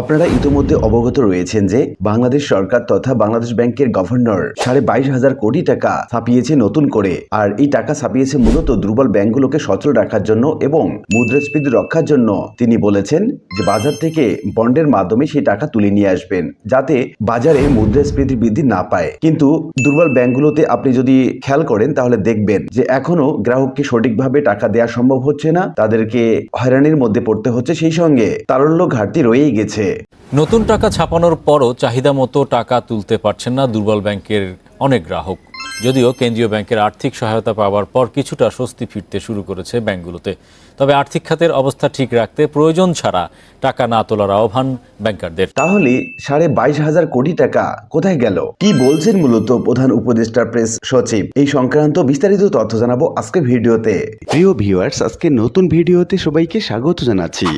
আপনারা ইতিমধ্যে অবগত রয়েছেন যে বাংলাদেশ সরকার তথা বাংলাদেশ ব্যাংকের গভর্নর সাড়ে বাইশ হাজার কোটি টাকা ছাপিয়েছে নতুন করে। আর এই টাকা ছাপিয়েছে মূলত দুর্বল ব্যাংকগুলোকে সচল রাখার জন্য এবং মুদ্রাস্ফীতি রক্ষার জন্য। তিনি বলেছেন যে বাজার থেকে বন্ডের মাধ্যমে সেই টাকা তুলে নিয়ে আসবেন, যাতে বাজারে মুদ্রাস্ফীতি বৃদ্ধি না পায়। কিন্তু দুর্বল ব্যাংকগুলোতে আপনি যদি খেয়াল করেন, তাহলে দেখবেন যে এখনও গ্রাহককে সঠিকভাবে টাকা দেওয়া সম্ভব হচ্ছে না। তাদেরকে হয়রানির মধ্যে পড়তে হচ্ছে সেই সঙ্গে। তারল্য ঘাটতি রয়েই গেছে। নতুন টাকা ছাপানোর পরও চাহিদা মতো টাকা তুলতে পারছেন না দুর্বল ব্যাংকের অনেক গ্রাহক। যদিও কেন্দ্রীয় ব্যাংকের আর্থিক সহায়তা পাওয়ার পর কিছুটা স্বস্তি ফিরতে শুরু করেছে ব্যাংকগুলোতে। তবে আর্থিক খাতের অবস্থা ঠিক রাখতে প্রয়োজন ছাড়া টাকা না তোলার আহ্বান ব্যাংকারদের। তাহলে সাড়ে বাইশ হাজার কোটি টাকা কোথায় গেল? কি বলছেন মূলত প্রধান উপদেষ্টা প্রেস সচিব? এই সংক্রান্ত বিস্তারিত তথ্য জানাব আজকের ভিডিওতে। প্রিয় ভিউয়ার্স আজকে নতুন ভিডিওতে সবাইকে স্বাগত জানাচ্ছি।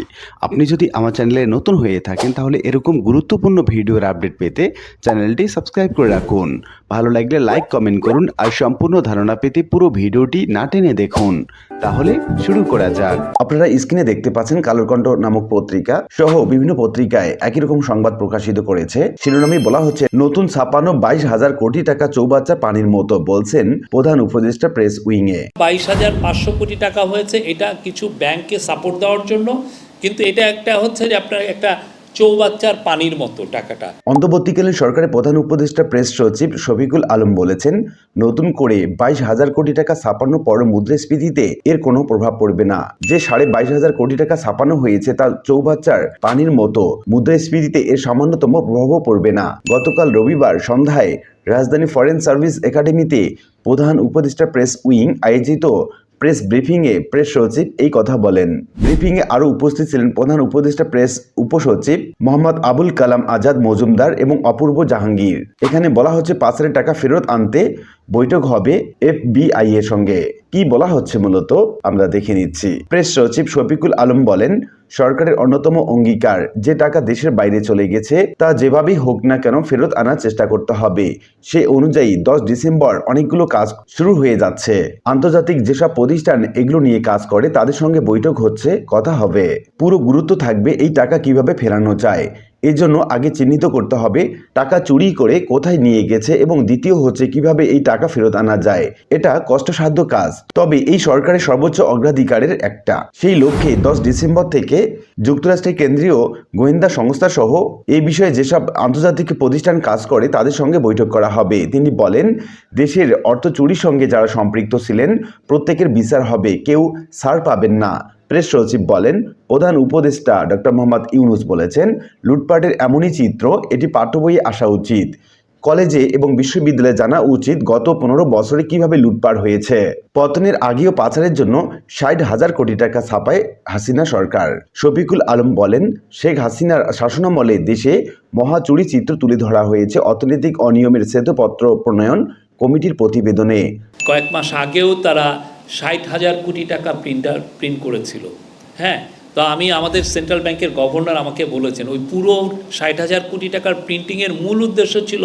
আপনি যদি আমার চ্যানেলে নতুন হয়ে থাকেন তাহলে এরকম গুরুত্বপূর্ণ ভিডিওর আপডেট পেতে চ্যানেলটি সাবস্ক্রাইব করে রাখুন। ভালো লাগলে লাইক কমেন্ট করুন আর সম্পূর্ণ ধারণা পেতে পুরো ভিডিওটি না টেনে দেখুন। তাহলে শুরু করা যাক। আপনারা স্ক্রিনে দেখতে পাচ্ছেন কালোকণ্ঠ নামক পত্রিকা সহ বিভিন্ন পত্রিকায় একই রকম সংবাদ প্রকাশিত করেছে। শিরোনামে বলা হচ্ছে, নতুন ছাপানো বাইশ হাজার কোটি টাকা চৌবাচ্চা পানির মতো বলছেন প্রধান উপদেষ্টা প্রেস উইং এ বাইশ হাজার পাঁচশো কোটি টাকা হয়েছে, এটা কিছু ব্যাংককে সাপোর্ট দেওয়ার জন্য। কিন্তু এটা একটা হচ্ছে যে আপনার একটা চৌবাচ্চার পানির মতো টাকাটা। অন্তর্বর্তীকালীন সরকারের প্রধান উপদেষ্টা প্রেস সচিব শফিকুল আলম বলেছেন, নতুন করে বাইশ হাজার কোটি টাকা ছাপানো পর মুদ্রাস্ফীতিতে এর কোনো প্রভাব পড়বে না। যে সাড়ে বাইশ হাজার কোটি টাকা ছাপানো হয়েছে তার চৌবাচ্চার পানির মতো মুদ্রাস্ফীতিতে এর সামান্যতম প্রভাবও পড়বে না। গতকাল রবিবার সন্ধ্যায় রাজধানী ফরেন সার্ভিস একাডেমিতে প্রধান উপদেষ্টা প্রেস উইং আয়োজিত প্রেস ব্রিফিংয়ে প্রেস সচিব এই কথা বলেন। ব্রিফিংয়ে আরও উপস্থিত ছিলেন প্রধান উপদেষ্টা প্রেস উপসচিব মোহাম্মদ আবুল কালাম আজাদ মজুমদার এবং অপূর্ব জাহাঙ্গীর। এখানে বলা হচ্ছে পাঁচ হাজার টাকা ফেরত আনতে বৈঠক হবে এফবিআই এর সঙ্গে। কি বলা হচ্ছে মূলত? আমরা দেখে নিচ্ছি। প্রেস সচিব শফিকুল আলম বলেন, সরকারের অন্যতম অঙ্গীকার যে টাকা দেশের বাইরে চলে গেছে, তা যেভাবেই হোক না কেন ফেরত আনার চেষ্টা করতে হবে। সে অনুযায়ী দশ ডিসেম্বর অনেকগুলো কাজ শুরু হয়ে যাচ্ছে। আন্তর্জাতিক যেসব প্রতিষ্ঠান এগুলো নিয়ে কাজ করে, তাদের সঙ্গে বৈঠক হচ্ছে, কথা হবে। পুরো গুরুত্ব থাকবে এই টাকা কীভাবে ফেরানো যায়। এর জন্য আগে চিহ্নিত করতে হবে, টাকা চুরি করে কোথায় নিয়ে গেছে এবং দ্বিতীয় হচ্ছে কীভাবে এই টাকা ফেরত আনা যায়। এটা কষ্টসাধ্য কাজ। তবে এই সরকারের সর্বোচ্চ অগ্রাধিকারের একটা। সেই লক্ষ্যে দশ ডিসেম্বর থেকে যুক্তরাষ্ট্রের কেন্দ্রীয় গোয়েন্দা সংস্থা সহ এই বিষয়ে যেসব আন্তর্জাতিক প্রতিষ্ঠান কাজ করে, তাদের সঙ্গে বৈঠক করা হবে। তিনি বলেন, দেশের অর্থ চুরির সঙ্গে যারা সম্পৃক্ত ছিলেন, প্রত্যেকের বিচার হবে। কেউ ছাড় পাবেন না। প্রেস সচিব বলেন, প্রধান উপদেষ্টা ডক্টর মোহাম্মদ ইউনুস বলেছেন, লুটপাটের এমনই চিত্র, এটি পাঠ্য বইয়ে আসা উচিত। কলেজে এবং বিশ্ববিদ্যালয়ে জানা উচিত গত পনেরো বছরে কীভাবে লুটপাট হয়েছে। পতনের আগেও পাচারের জন্য ষাট হাজার কোটি টাকা ছাপায় হাসিনা সরকার। শফিকুল আলম বলেন, শেখ হাসিনার শাসনামলে দেশে মহাচুরি চিত্র তুলে ধরা হয়েছে অর্থনৈতিক অনিয়মের শ্বেতপত্র প্রণয়ন কমিটির প্রতিবেদনে। কয়েক মাস আগেও তারা ষাট হাজার কোটি টাকা প্রিন্টার, প্রিন্ট করেছিল। হ্যাঁ তো আমি আমাদের সেন্ট্রাল ব্যাংকের গভর্নর আমাকে বলেছেন, ওই পুরো ষাট হাজার কোটি টাকার প্রিন্টিংয়ের মূল উদ্দেশ্য ছিল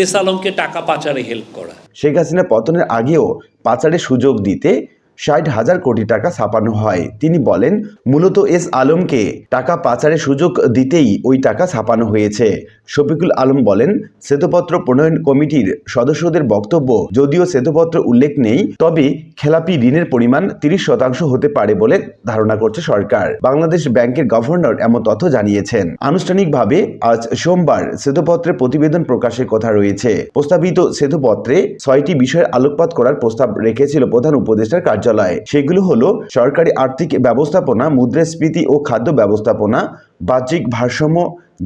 এস আলমকে টাকা পাচারে হেল্প করা। শেখ হাসিনা পতনের আগেও পাচারের সুযোগ দিতে ষাট হাজার কোটি টাকা ছাপানো হয়। তিনি বলেন, মূলত এস আলমকে টাকা পাচারের সুযোগ দিতেই ওই টাকা ছাপানো হয়েছে। শফিকুল আলম বলেন, শ্বেতপত্র প্রণয়ন কমিটির সদস্যদের বক্তব্য যদিও শ্বেতপত্র উল্লেখ নেই, তবে খেলাপি ঋণের পরিমাণ তিরিশ শতাংশ হতে পারে বলে ধারণা করছে সরকার। বাংলাদেশ ব্যাংকের গভর্নর এমন তথ্য জানিয়েছেন। আনুষ্ঠানিকভাবে আজ সোমবার শ্বেতপত্রের প্রতিবেদন প্রকাশের কথা রয়েছে। প্রস্তাবিত শ্বেতপত্রে ছয়টি বিষয়ের আলোকপাত করার প্রস্তাব রেখেছিল প্রধান উপদেষ্টার কার্যালয়। সেগুলো হলো সরকারি আর্থিক ব্যবস্থাপনা মুদ্রাস্ফীতি ও খাদ্য ব্যবস্থাপনা বাহ্যিক ভারসাম্য,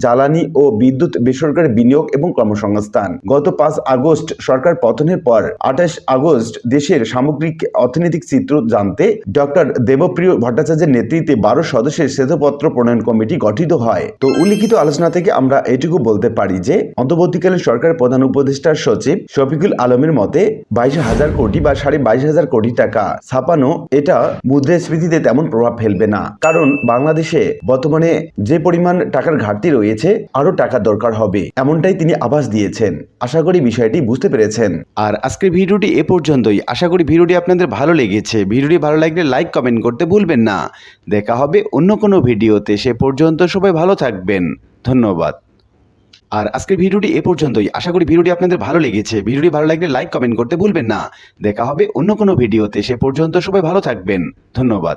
জ্বালানি ও বিদ্যুৎ বেসরকারি বিনিয়োগ এবং কর্মসংস্থান। গত পাঁচ আগস্ট সরকার পতনের পর আঠাশ আগস্ট দেশের সামগ্রিক অর্থনৈতিক চিত্র জানতে ডক্টর দেবপ্রিয় ভট্টাচার্যের নেতৃত্বে বারো সদস্যের শ্বেতপত্র প্রণয়ন কমিটি গঠিত হয়। তো উল্লিখিত আলোচনা থেকে আমরা এটুকু বলতে পারি যে, অন্তর্বর্তীকালীন সরকারের প্রধান উপদেষ্টার সচিব শফিকুল আলমের মতে, বাইশ হাজার কোটি বা সাড়ে বাইশ হাজার কোটি টাকা ছাপানো এটা মুদ্রাস্ফীতিতে তেমন প্রভাব ফেলবে না। কারণ বাংলাদেশে বর্তমানে যে পরিমাণ টাকার ঘাটতি রয়েছে, আরও টাকা দরকার হবে, এমনটাই তিনি আভাস দিয়েছেন। আশা করি বিষয়টি বুঝতে পেরেছেন। আর আজকের ভিডিওটি এ পর্যন্তই। আশা করি ভিডিওটি আপনাদের ভালো লেগেছে। ভিডিওটি ভালো লাগলে লাইক, কমেন্ট করতে ভুলবেন না। দেখা হবে অন্য কোনো ভিডিওতে। সে পর্যন্ত সবাই ভালো থাকবেন। ধন্যবাদ। আর আজকের ভিডিওটি এ পর্যন্তই। আশা করি ভিডিওটি আপনাদের ভালো লেগেছে। ভিডিওটি ভালো লাগলে লাইক, কমেন্ট করতে ভুলবেন না। দেখা হবে অন্য কোনো ভিডিওতে। সে পর্যন্ত সবাই ভালো থাকবেন। ধন্যবাদ।